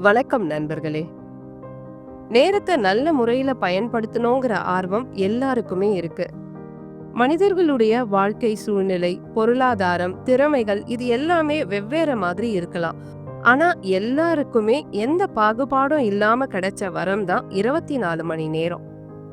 வணக்கம் நண்பர்களே. நேரத்தை நல்ல முறையில பயன்படுத்தணுங்கிற ஆர்வம் எல்லாருக்குமே இருக்கு. மனிதர்களுடைய வாழ்க்கை சூழ்நிலை பொருளாதாரம் திறமைகள் இது எல்லாமே வெவ்வேறு மாதிரி இருக்கலாம். ஆனா எல்லாருக்குமே எந்த பாகுபாடும் இல்லாம கிடைச்ச வரம் தான் இருபத்தி நாலு மணி நேரம்.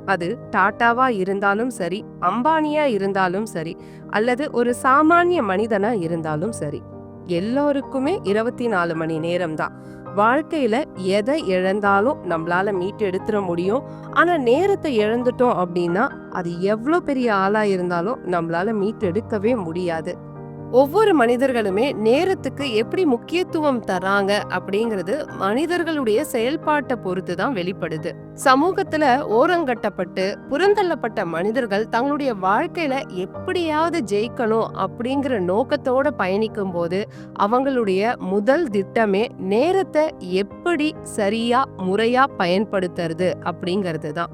அது டாட்டாவா இருந்தாலும் சரி அம்பானியா இருந்தாலும் சரி அல்லது ஒரு சாமானிய மனிதனா இருந்தாலும் சரி எல்லோருக்குமே இருபத்தி நாலு மணி நேரம் தான். வாழ்க்கையில எதை இழந்தாலும் நம்மளால மீட்டு எடுத்துட முடியும். ஆனா நேரத்தை இழந்துட்டோம் அப்படின்னா அது எவ்வளோ பெரிய ஆளா இருந்தாலும் நம்மளால மீட்டு எடுக்கவே முடியாது. ஒவ்வொரு மனிதர்களுமே நேரத்துக்கு எப்படி முக்கியத்துவம் தராங்க அப்படிங்கிறது மனிதர்களுடைய செயல்பாட்டை பொறுத்து தான் வெளிப்படுது. சமூகத்துல ஓரங்கட்டப்பட்டு புறந்தள்ளப்பட்ட மனிதர்கள் தங்களுடைய வாழ்க்கையில எப்படியாவது ஜெயிக்கணும் அப்படிங்கிற நோக்கத்தோட பயணிக்கும் போது அவங்களுடைய முதல் திட்டமே நேரத்தை எப்படி சரியா முறையா பயன்படுத்துறது அப்படிங்கிறது தான்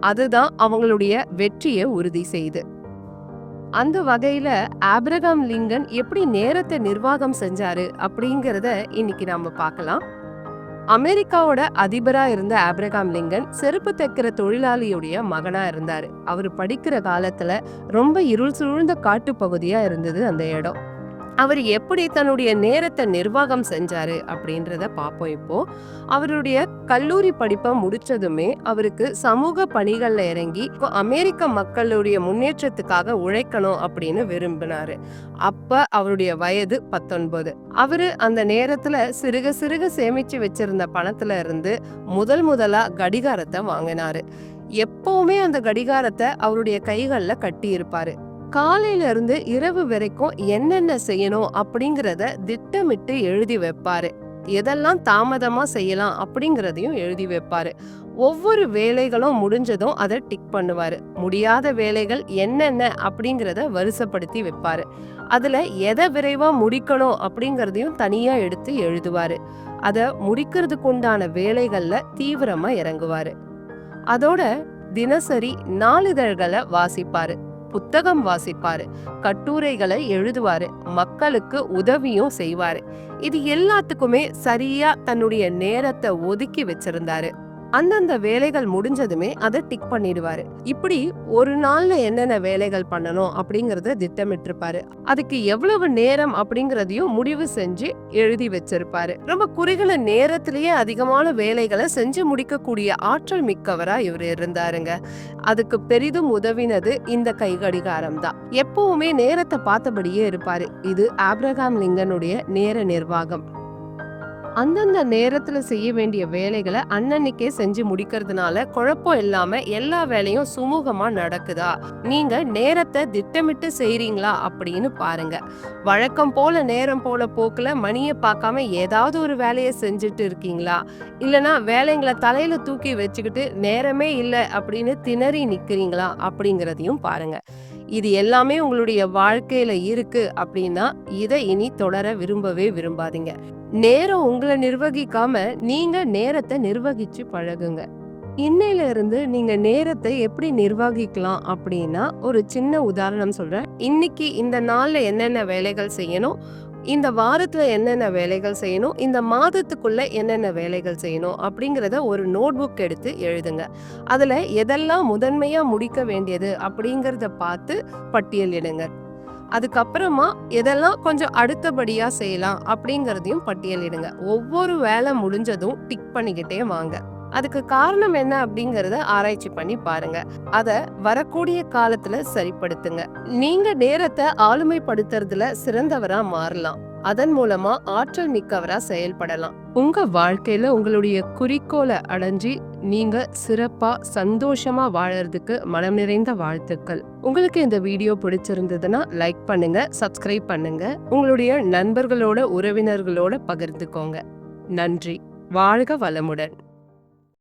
அதுதான் அவங்களுடைய வெற்றியை உறுதி செய்யுது அந்த வகையில ஆப்ரகாம் லிங்கன் எப்படி நேரத்தை நிர்வாகம் செஞ்சாரு அப்படிங்கிறத இன்னைக்கு நாம பார்க்கலாம். அமெரிக்காவோட அதிபரா இருந்த ஆப்ரகாம் லிங்கன் செருப்பு தைக்கிற தொழிலாளியுடைய மகனா இருந்தாரு. அவர் படிக்கிற காலத்துல ரொம்ப இருள் சூழ்ந்த காட்டு பகுதியா இருந்தது அந்த இடம். அவர் எப்படி தன்னுடைய நேரத்தை நிர்வாகம் செஞ்சாரு அப்படின்றத பார்ப்போம் இப்போ. அவருடைய கல்லூரி படிப்பை முடிச்சதுமே அவருக்கு சமூக பணிகள்ல இறங்கி அமெரிக்க மக்களுடைய முன்னேற்றத்துக்காக உழைக்கணும் அப்படின்னு விரும்பினாரு. அப்ப அவருடைய வயது பத்தொன்பது. அவரு அந்த நேரத்துல சிறுக சிறுக சேமிச்சு வச்சிருந்த பணத்துல இருந்து முதல் முதலா கடிகாரத்தை வாங்கினாரு. எப்பவுமே அந்த கடிகாரத்தை அவருடைய கைகளில் கட்டி இருப்பாரு காலையில இருந்து இரவு வரைக்கும் என்னென்ன செய்யணும் அப்படிங்கிறத திட்டமிட்டு எழுதி வைப்பாரு. எதெல்லாம் தாமதமா செய்யலாம் அப்படிங்கிறதையும் எழுதி வைப்பாரு. ஒவ்வொரு வேலைகளும் முடிஞ்சதும் அதை டிக் பண்ணுவாரு. முடியாத வேலைகள் என்னென்ன அப்படிங்கிறத வரிசைப்படுத்தி வைப்பாரு. அதுல எதை விரைவா முடிக்கணும் அப்படிங்கிறதையும் தனியா எடுத்து எழுதுவாரு. அதை முடிக்கிறதுக்கு உண்டான வேலைகள்ல தீவிரமா இறங்குவாரு. அதோட தினசரி நாளிதழ்களை வாசிப்பாரு. புத்தகம் வாசிப்பாரு. கட்டுரைகளை எழுதுவாரு. மக்களுக்கு உதவியும் செய்வாரு. இது எல்லாத்துக்குமே சரியா தன்னுடைய நேரத்தை ஒதுக்கி வச்சிருந்தாரு. அந்தந்த வேலைகள் முடிஞ்சதுமே அதை டிக் பண்ணிடுவாரு. இப்படி ஒரு நாள்ல என்னென்ன வேலைகள் பண்ணணும் அப்படிங்கறத திட்டமிட்டிருப்பாரு. அதுக்கு எவ்வளவு நேரம் அப்படிங்கறதையும் முடிவு செஞ்சு எழுதி வச்சிருப்பாரு. ரொம்ப குறுகின நேரத்திலேயே அதிகமான வேலைகளை செஞ்சு முடிக்கக்கூடிய ஆற்றல் மிக்கவரா இவர் இருந்தாருங்க. அதுக்கு பெரிதும் உதவினது இந்த கை கடிகாரம் தான். எப்பவுமே நேரத்தை பார்த்தபடியே இருப்பாரு. இது ஆப்ரகாம் லிங்கனுடைய நேர நிர்வாகம். அந்தந்த நேரத்துல செய்ய வேண்டிய வேலைகளை அன்னன்னைக்கே செஞ்சு முடிக்கிறதுனால குழப்பம் இல்லாம எல்லா வேலையும் சுமூகமா நடக்குதா? நீங்க நேரத்தை திட்டமிட்டு செய்றீங்களா அப்படின்னு பாருங்க. வழக்கம் போல நேரம் போல போக்குல மணியை பார்க்காம ஏதாவது ஒரு வேலையை செஞ்சுட்டு இருக்கீங்களா? இல்லனா வேலைங்களை தலையில தூக்கி வச்சுக்கிட்டு நேரமே இல்லை அப்படின்னு திணறி நிக்கிறீங்களா? அப்படிங்கிறதையும் பாருங்க. இது எல்லாமே உங்களுடைய வாழ்க்கையில இருக்கு அப்படின்னா இதை இனி தொடர விரும்பவே விரும்பாதீங்க. நேரம் உங்களை நிர்வகிக்காம நீங்க நேரத்தை நிர்வகிச்சு பழகுங்க. இன்னையில இருந்து நீங்க நேரத்தை எப்படி நிர்வகிக்கலாம் அப்படின்னா ஒரு சின்ன உதாரணம் சொல்றேன். இன்னைக்கு இந்த நாள்ல என்னென்ன வேலைகள் செய்யணும்? இந்த வாரத்துல என்னென்ன வேலைகள் செய்யணும்? இந்த மாதத்துக்குள்ள என்னென்ன வேலைகள் செய்யணும்? அப்படிங்கிறத ஒரு நோட் புக் எடுத்து எழுதுங்க. அதுல எதெல்லாம் முதன்மையா முடிக்க வேண்டியது அப்படிங்கிறத பார்த்து பட்டியலிடுங்க அதுக்கப்புறமா எதெல்லாம் கொஞ்சம் அடுத்தபடியா செய்யலாம் அப்படிங்கறதையும் பட்டியலிடுங்க. ஒவ்வொரு வேலை முடிஞ்சதும் டிக் பண்ணிக்கிட்டே வாங்க. அதுக்கு காரணம் என்ன அப்படிங்கறத ஆராய்ச்சி பண்ணி பாருங்க. அத வரக்கூடிய காலத்துல சரிப்படுத்துங்க. நீங்க நேரத்தை ஆளுமைப்படுத்துறதுல சிறந்தவரா மாறலாம். அதன் மூலமா ஆற்றல் மிக்கவரா செயல்படலாம். உங்க வாழ்க்கையில உங்களுடைய குறிக்கோளை அடைஞ்சி நீங்க சிறப்பா சந்தோஷமா வாழறதுக்கு மனம் நிறைந்த வாழ்த்துக்கள். உங்களுக்கு இந்த வீடியோ பிடிச்சிருந்ததுன்னா லைக் பண்ணுங்க சப்ஸ்கிரைப் பண்ணுங்க. உங்களுடைய நண்பர்களோட உறவினர்களோட பகிர்ந்துக்கோங்க. நன்றி. வாழ்க வளமுடன்.